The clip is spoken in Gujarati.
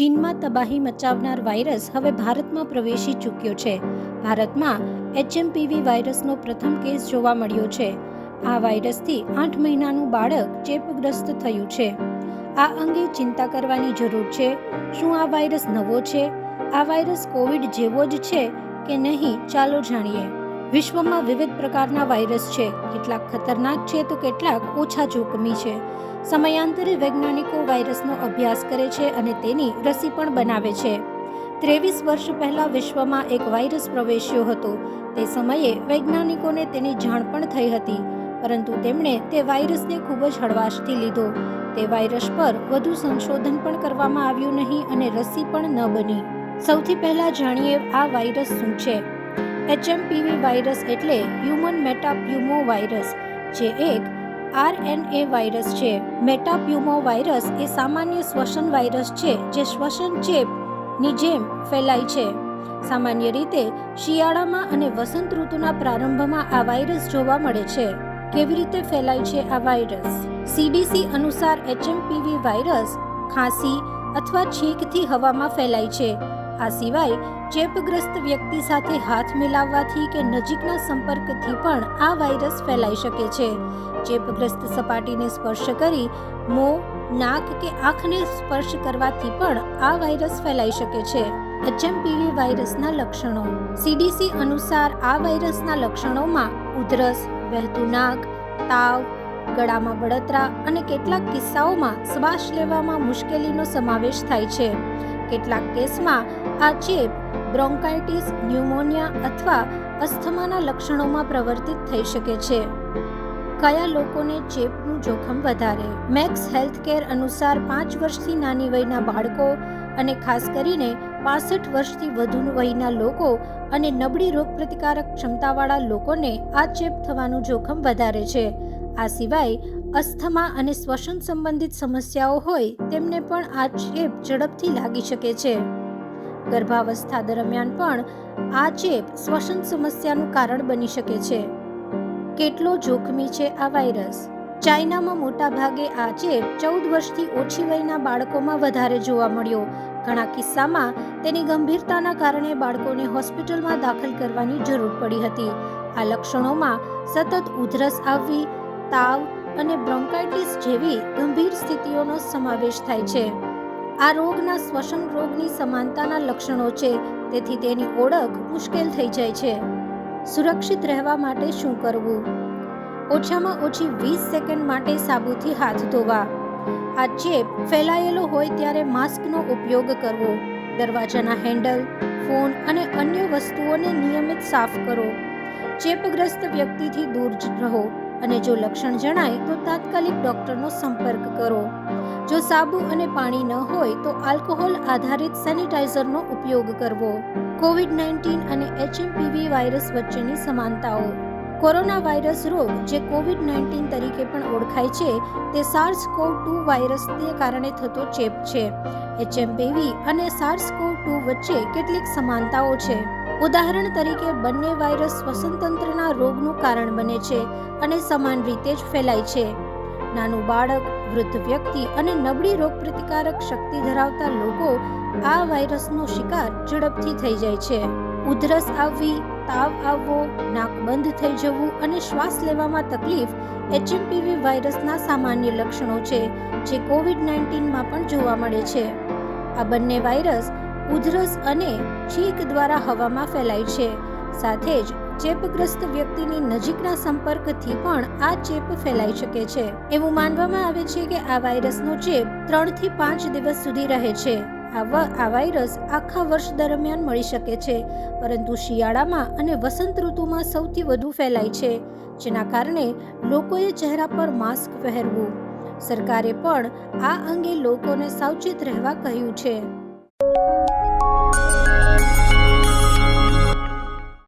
ચીનમાં તબાહી મચાવનાર વાયરસ હવે ભારતમાં પ્રવેશી ચૂક્યો છે. ભારતમાં એચએમપીવી વાયરસનો પ્રથમ કેસ જોવા મળ્યો છે. આ વાયરસથી આઠ મહિનાનું બાળક ચેપગ્રસ્ત થયું છે. આ અંગે ચિંતા કરવાની જરૂર છે. શું આ વાયરસ નવો છે? આ વાયરસ કોવિડ જેવો જ છે કે નહીં? ચાલો જાણીએ. વિશ્વમાં વિવિધ પ્રકારના વાયરસ છે. કેટલાક ખતરનાક છે તો કેટલાક ઓછા જોખમી છે. સમયાંતરે વૈજ્ઞાનિકો વાયરસનો અભ્યાસ કરે છે અને તેની રસી પણ બનાવે છે. ત્રેવીસ વર્ષ પહેલાં વિશ્વમાં એક વાયરસ પ્રવેશ્યો હતો. તે સમયે વૈજ્ઞાનિકોને તેની જાણ પણ થઈ હતી, પરંતુ તેમણે તે વાયરસને ખૂબ જ હળવાશથી લીધો. તે વાયરસ પર વધુ સંશોધન પણ કરવામાં આવ્યું નહીં અને રસી પણ ન બની. સૌથી પહેલા જાણીએ આ વાયરસ શું છે. એચએમપીવી વાયરસ એટલે હ્યુમન મેટાપ્યુમો વાયરસ જે એક આરએનએ વાયરસ છે. મેટાપ્યુમો વાયરસ એ સામાન્ય શ્વસન વાયરસ છે, જે શ્વસન ચેપની જેમ ફેલાય છે. સામાન્ય રીતે શિયાળામાં અને વસંત ઋતુના પ્રારંભમાં આ વાયરસ જોવા મળે છે. કેવી રીતે ફેલાય છે આ વાયરસ સીડીસી અનુસાર એચએમપીવી વાયરસ ખાંસી અથવા છીંકથી હવામાં ફેલાય છે. આ સિવાય ચેપગ્રસ્ત વ્યક્તિ સાથે હાથ મિલાવવાથી કે નજીકના સંપર્કથી પણ આ વાયરસ ફેલાઈ શકે છે. ચેપગ્રસ્ત સપાટીને સ્પર્શ કરી મોં, નાક કે આંખને સ્પર્શ કરવાથી પણ આ વાયરસ ફેલાઈ શકે છે. એચએમપીવી વાયરસના લક્ષણો. સીડીસી અનુસાર આ વાયરસના લક્ષણોમાં ઉધરસ, વહેતું નાક, તાવ, ગળામાં બળતરા અને કેટલાક કિસ્સાઓમાં શ્વાસ લેવામાં મુશ્કેલીનો સમાવેશ થાય છે. કેટલાક કેસમાં આ ચેપ બ્રોન્કાઇટિસ, ન્યુમોનિયા અથવા અસ્થમાના લક્ષણોમાં પ્રવર્તિત થઈ શકે છે. કયા લોકોને ચેપનું જોખમ વધારે? મેક્સ હેલ્થકેર અનુસાર પાંચ વર્ષથી નાની વયના બાળકો અને ખાસ કરીને પાસઠ વર્ષથી વધુ વયના લોકો અને નબળી રોગપ્રતિકારક ક્ષમતાવાળા લોકોને આ ચેપ થવાનું જોખમ વધારે છે. આ સિવાય અસ્થમા અને શ્વસન સંબંધિત સમસ્યાઓ હોય તેમને પણ આ ચેપ ઝડપથી લાગી શકે છે. ગર્ભાવસ્થા દરમિયાન પણ આ ચેપ શ્વસન સમસ્યાનું કારણ બની શકે છે. કેટલો જોખમી છે આ વાયરસ? ચાઇનામાં મોટા ભાગે આ ચેપ ચૌદ વર્ષથી ઓછી વયના બાળકોમાં વધારે જોવા મળ્યો. ઘણા કિસ્સામાં તેની ગંભીરતાના કારણે બાળકોને હોસ્પિટલમાં દાખલ કરવાની જરૂર પડી હતી. આ લક્ષણોમાં સતત ઉધરસ આવવી, તાવ અને બ્રોન્કાઇટિસ જેવી ગંભીર સ્થિતિઓનો સમાવેશ થાય છે. આ રોગના શ્વસન રોગની સમાનતાના લક્ષણો છે, તેથી તેની ઓળખ મુશ્કેલ થઈ જાય છે. સુરક્ષિત રહેવા માટે શું કરવું? ઓછામાં ઓછી વીસ સેકન્ડ માટે સાબુથી હાથ ધોવા. આ ચેપ ફેલાયેલો હોય ત્યારે માસ્કનો ઉપયોગ કરવો. દરવાજાના હેન્ડલ, ફોન અને અન્ય વસ્તુઓને નિયમિત સાફ કરો. ચેપગ્રસ્ત વ્યક્તિથી દૂર જ રહો. અને જો લક્ષણ જણાય તો તાત્કાલિક ડોક્ટરનો સંપર્ક કરો. જો સાબુ અને પાણી ન હોય તો આલ્કોહોલ આધારિત સેનિટાઈઝરનો ઉપયોગ કરવો. કોવિડ નાઇન્ટીન અને એચએમપીવી વાયરસ વચ્ચેની સમાનતાઓ. કોરોના વાયરસ રોગ જે કોવિડ નાઇન્ટીન તરીકે પણ ઓળખાય છે, તે સાર્સ કોવ ટુ વાયરસને કારણે થતો ચેપ છે. એચએમપીવી અને સાર્સ કોવ ટુ વચ્ચે કેટલીક સમાનતાઓ છે. ઉદાહરણ તરીકે, બંને વાયરસ શ્વસનતંત્રના રોગનું કારણ બને છે અને સમાન રીતે જ ફેલાય છે. નાનું બાળક, વૃદ્ધ વ્યક્તિ અને નબળી રોગપ્રતિકારક શક્તિ ધરાવતા લોકો આ વાયરસનો શિકાર ઝડપથી થઈ જાય છે. ઉધરસ આવવી, તાવ આવવો, નાક બંધ થઈ જવું અને શ્વાસ લેવામાં તકલીફ એચએમપીવી વાયરસના સામાન્ય લક્ષણો છે, જે કોવિડ નાઇન્ટીનમાં પણ જોવા મળે છે. આ બંને વાયરસ ઉધરસ અને છીંક દ્વારા હવામાં ફેલાય છે. સાથે જ ચેપગ્રસ્ત વ્યક્તિની નજીકના સંપર્કથી પણ આ ચેપ ફેલાઈ શકે છે. એવું માનવામાં આવે છે કે આ વાયરસનો ચેપ ત્રણથી પાંચ દિવસ સુધી રહે છે. આ આ વાયરસ આખા વર્ષ દરમિયાન મળી શકે છે, પરંતુ શિયાળામાં અને વસંત ઋતુમાં સૌથી વધુ ફેલાય છે, જેના કારણે લોકોએ ચહેરા પર માસ્ક પહેરવું. સરકારે પણ આ અંગે લોકોને સાવચેત રહેવા કહ્યું છે.